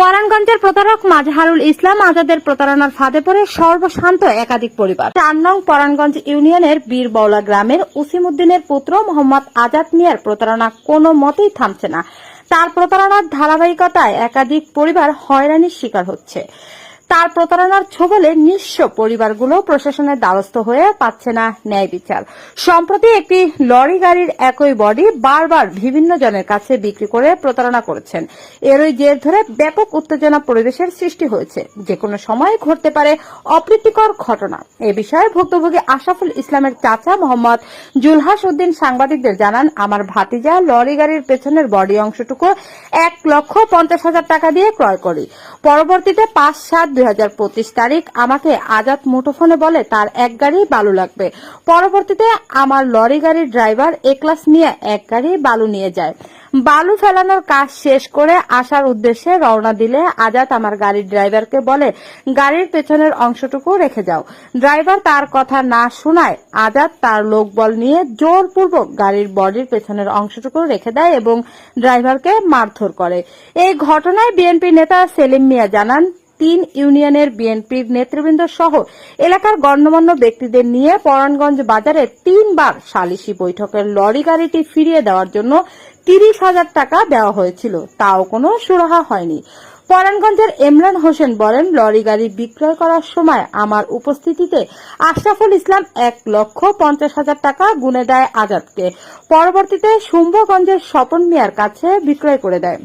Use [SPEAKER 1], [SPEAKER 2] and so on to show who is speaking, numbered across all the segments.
[SPEAKER 1] পরাণগঞ্জের প্রতারক মাজহারুল ইসলাম আজাদের প্রতারণার ফাঁদে পড়ে সর্বশান্ত একাধিক পরিবার চার নং পরাণগঞ্জ ইউনিয়নের বীরবৌলা গ্রামের উসিমুদ্দিনের পুত্র মোহাম্মদ আজাদ মিয়ার প্রতারণা কোনো মতেই থামছে না তার প্রতারণার ধারাবাহিকতায় একাধিক পরিবার হয়রানির শিকার হচ্ছে তার প্রতারণার ছবলে নিঃস্ব পরিবারগুলো প্রশাসনের দ্বারস্থ হয়ে পাচ্ছে না ন্যায় বিচার সম্প্রতি একটি লরি গাড়ির একই বডি বারবার বিভিন্ন জনের কাছে বিক্রি করে প্রতারণা করেছেন এরই জের ধরে ব্যাপক উত্তেজনা পরিবেশের সৃষ্টি হয়েছে যে কোনো সময় ঘটতে পারে অপ্রীতিকর ঘটনা এ বিষয়ে ভুক্তভোগী আশাফুল ইসলামের চাচা মোহাম্মদ জুলহাস উদ্দিন সাংবাদিকদের জানান আমার ভাতিজা লরি গাড়ির পেছনের বডি অংশটুকু এক লক্ষ পঞ্চাশ হাজার টাকা দিয়ে ক্রয় করি পরবর্তীতে পাঁচ সাত দুই তারিখ আমাকে আজাদ মুঠোফোনে বলে তার এক গাড়ি বালু লাগবে পরবর্তীতে আমার লরি গাড়ির ড্রাইভার ক্লাস নিয়ে এক গাড়ি বালু নিয়ে যায় বালু ফেলানোর কাজ শেষ করে আসার উদ্দেশ্যে রওনা দিলে আজাদ আমার গাড়ির ড্রাইভারকে বলে গাড়ির পেছনের অংশটুকু রেখে যাও ড্রাইভার তার কথা না শোনায় আজাদ তার লোকবল নিয়ে জোরপূর্বক গাড়ির বডির পেছনের অংশটুকু রেখে দেয় এবং ড্রাইভারকে মারধর করে এই ঘটনায় বিএনপি নেতা সেলিম মিয়া জানান তিন ইউনিয়নের বিএনপির নেতৃবৃন্দ সহ এলাকার গণ্যমান্য ব্যক্তিদের নিয়ে পরাণগঞ্জ বাজারে তিনবার সালিশি বৈঠকের লরি গাড়িটি ফিরিয়ে দেওয়ার জন্য তিরিশ হাজার টাকা দেওয়া হয়েছিল তাও কোনো সুরাহা হয়নি পরাণগঞ্জের এমরান হোসেন বলেন লরি গাড়ি বিক্রয় করার সময় আমার উপস্থিতিতে আশরাফুল ইসলাম এক লক্ষ পঞ্চাশ হাজার টাকা গুনে দেয় আজাদকে পরবর্তীতে শুম্ভগঞ্জের স্বপন মিয়ার কাছে বিক্রয় করে দেয়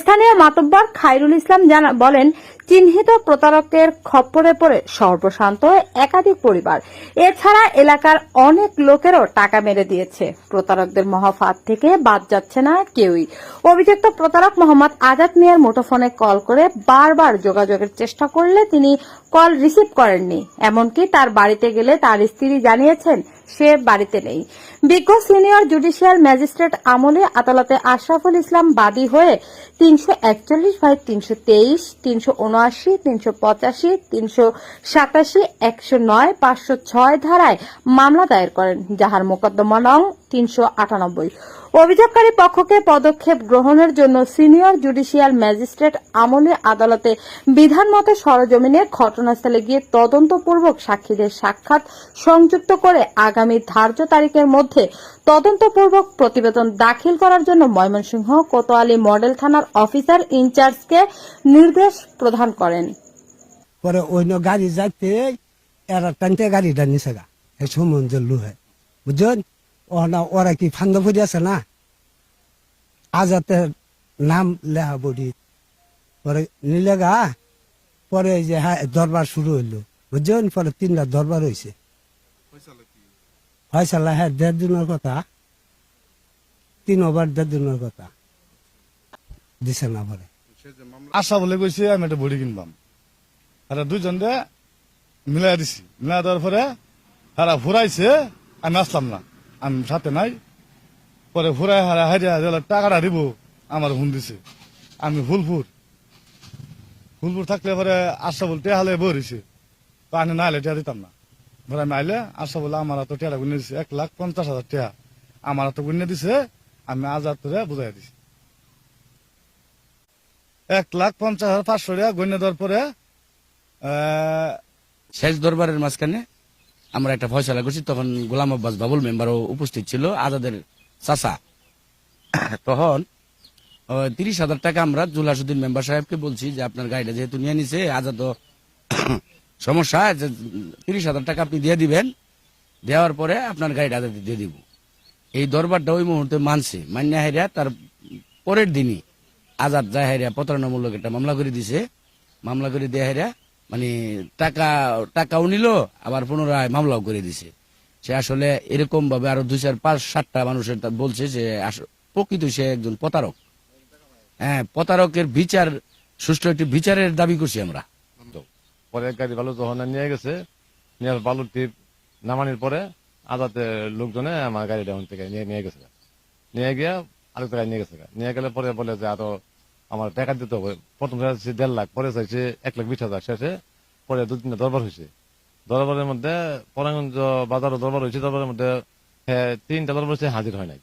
[SPEAKER 1] স্থানীয় মাতব্বর খায়রুল ইসলাম জানা বলেন চিহ্নিত প্রতারকের খপ্পরে পড়ে সর্বশান্ত একাধিক পরিবার এছাড়া এলাকার অনেক লোকেরও টাকা মেরে দিয়েছে প্রতারকদের মহাফাত থেকে বাদ যাচ্ছে না কেউই অভিযুক্ত প্রতারক মোহাম্মদ আজাদ মিয়ার মুঠোফোনে কল করে বারবার যোগাযোগের চেষ্টা করলে তিনি কল রিসিভ করেননি এমনকি তার বাড়িতে গেলে তার স্ত্রী জানিয়েছেন সে বাড়িতে নেই বিজ্ঞ সিনিয়র জুডিশিয়াল ম্যাজিস্ট্রেট আমলে আদালতে আশরাফুল ইসলাম বাদী হয়ে তিনশো একচল্লিশ ভাই তিনশো তেইশ তিনশো উনআশি তিনশো পঁচাশি তিনশো সাতাশি একশো নয় পাঁচশো ছয় ধারায় মামলা দায়ের করেন যাহার মোকদ্দমা নং তিনশো আটানব্বই অভিযোগকারী পক্ষকে পদক্ষেপ গ্রহণের জন্য সিনিয়র জুডিশিয়াল ম্যাজিস্ট্রেট আমলে আদালতে বিধান মতে সরজমিনে ঘটনাস্থলে গিয়ে তদন্তপূর্বক সাক্ষীদের সাক্ষাৎ সংযুক্ত করে আগামী ধার্য তারিখের মধ্যে তদন্তপূর্বক প্রতিবেদন দাখিল করার জন্য ময়মনসিংহ কোতোয়ালি মডেল থানার অফিসার ইনচার্জকে নির্দেশ প্রদান করেন
[SPEAKER 2] পরে অন্য গাড়ি যাইতে এরা টানতে গাড়িটা নিছে বুঝলেন না ওরা কি ফান্দ ফুরি আছে না আজাতের নাম লেহা বডি পরে নিলে গা পরে যে হ্যাঁ দরবার শুরু হইলো বুঝছেন পরে তিন রাত দরবার হয়েছে ফয়সালা হ্যাঁ দেড় দিনের কথা তিন ওভার দেড় দিনের কথা দিছে না পরে
[SPEAKER 3] আশা বলে কইছে আমি একটা বডি কিনবাম আর দুজন মিলাই দিছি মিলাই দেওয়ার পরে তারা ফুরাইছে আমি আসলাম না আমি সাথে নাই পরে হুরায় হারা হারিয়া টাকাটা দিব আমার হুন দিছে আমি ফুলপুর ফুলপুর থাকলে পরে আশা বলতে হালে বরিছে তো আমি না হলে টিয়া দিতাম না ধর আমি আইলে আশা বলে আমার তো টিয়াটা গুনে দিছে এক লাখ পঞ্চাশ হাজার টিয়া আমার তো গুনে দিছে আমি আজাদ করে বুঝাই দিছি এক লাখ পঞ্চাশ হাজার পাঁচশো টাকা গণ্য দেওয়ার পরে
[SPEAKER 4] শেষ দরবারের মাঝখানে আমরা একটা ফয়সলা করছি তখন গোলাম আব্বাস বাবুল মেম্বারও উপস্থিত ছিল আজাদের চাষা তখন তিরিশ হাজার টাকা আমরা জুলাসুদ্দিন মেম্বার সাহেবকে বলছি যে আপনার গাড়িটা যেহেতু নিয়ে নিছে আজাদ সমস্যা যে তিরিশ হাজার টাকা আপনি দিয়ে দিবেন দেওয়ার পরে আপনার গাড়িটা আজাদ দিয়ে দিব এই দরবারটা ওই মুহূর্তে মানছে মান্য হেরিয়া তার পরের দিনই আজাদ জাহেরিয়া প্রতারণামূলক একটা মামলা করে দিছে মামলা করে দেয়া হেরিয়া মানে টাকা টাকাও নিল আবার পুনরায় মামলাও করে দিছে সে আসলে এরকম ভাবে আরো দুই চার পাঁচ সাতটা মানুষের বলছে যে প্রকৃত সে একজন প্রতারক হ্যাঁ প্রতারকের বিচার সুষ্ঠু একটি বিচারের দাবি করছি আমরা
[SPEAKER 3] পরে গাড়ি বালু তো নিয়ে গেছে নিয়ে বালুর টিপ নামানির পরে আদাতে লোকজনে আমার গাড়িটা থেকে নিয়ে নিয়ে গেছে নিয়ে গিয়ে আরেকটা গাড়ি নিয়ে গেছে নিয়ে গেলে পরে বলে যে আরো আমার টাকা দিতে হবে প্রথম চাইছে দেড় লাখ পরে চাইছে এক লাখ বিশ হাজার শেষে পরে দু তিনটা দরবার হয়েছে দরবারের মধ্যে পরাগঞ্জ বাজারও দরবার হয়েছে দরবারের মধ্যে হ্যাঁ, তিনটা দরবার সে হাজির হয় নাই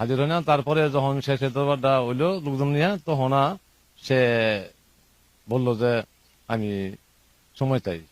[SPEAKER 3] হাজির হয় না তারপরে যখন শেষে দরবারটা হইলো লোকজন নিয়ে তখন সে বলল যে আমি সময় চাই